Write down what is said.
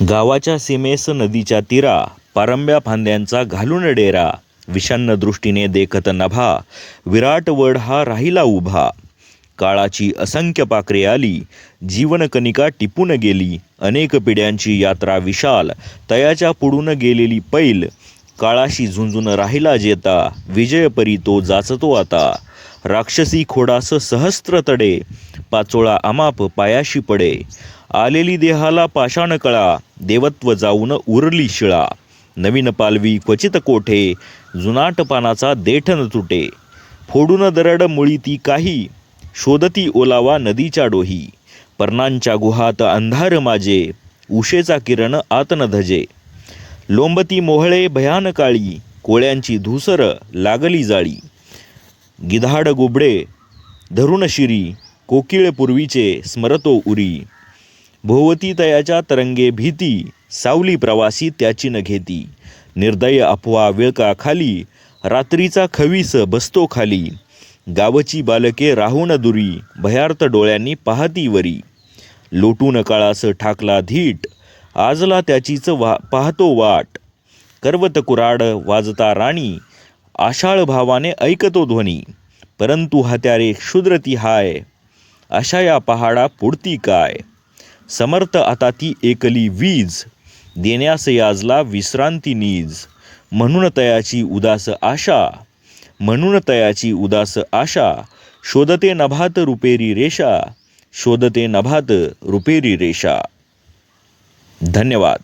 गावाच्या सीमेस नदीच्या तीरा पारंब्या फांद्यांचा घालून डेरा विषण्ण दृष्टीने देखत नभा विराट वड हा राहिला उभा. काळाची असंख्य पाखरे आली जीवनकनिका टिपून गेली अनेक पिढ्यांची यात्रा विशाल तयाच्या पुढून गेलेली पैल काळाशी झुंजून राहिला जेता विजयपरी तो जाचतो आता. राक्षसी खोडास सहस्त्र तडे पाचोळा अमाप पायाशी पडे. आलेली देहाला पाषाण कळा देवत्व जाऊन उरली शिळा. नवीन पालवी क्वचित कोठे जुनाट पानाचा देठ न तुटे. फोडून दरड मुळी ती काही शोधती ओलावा नदीच्या डोही. पर्णांच्या गुहात अंधार माझे उशेचा किरण आत न धजे. लोंबती मोहळे भयानकाळी कोळ्यांची धुसर लागली जाळी. गिधाड गुबडे धरुण शिरी कोकिळ पूर्वीचे स्मरतो उरी. भोवती तयाच्या तरंगे भीती सावली प्रवासी त्याची न घेती. निर्दय अफवा विळका खाली रात्रीचा खवीस बसतो खाली. गावची बालके राहून दुरी भयार्थ डोळ्यांनी पाहती वरी. लोटून काळास ठाकला धीट आजला त्याचीच वा पाहतो वाट. करवत कुराड वाजता राणी आषाळ भावाने ऐकतो ध्वनी. परंतु हत्यारे क्षुद्र ती हाय अशा या पहाडा पुढती काय? समर्थ आता ती एकली वीज देण्यास याजला विश्रांती नीज. म्हणून तयाची उदास आशा म्हणून तयाची उदास आशा शोधते नभात रुपेरी रेषा शोधते नभात रुपेरी रेषा. धन्यवाद.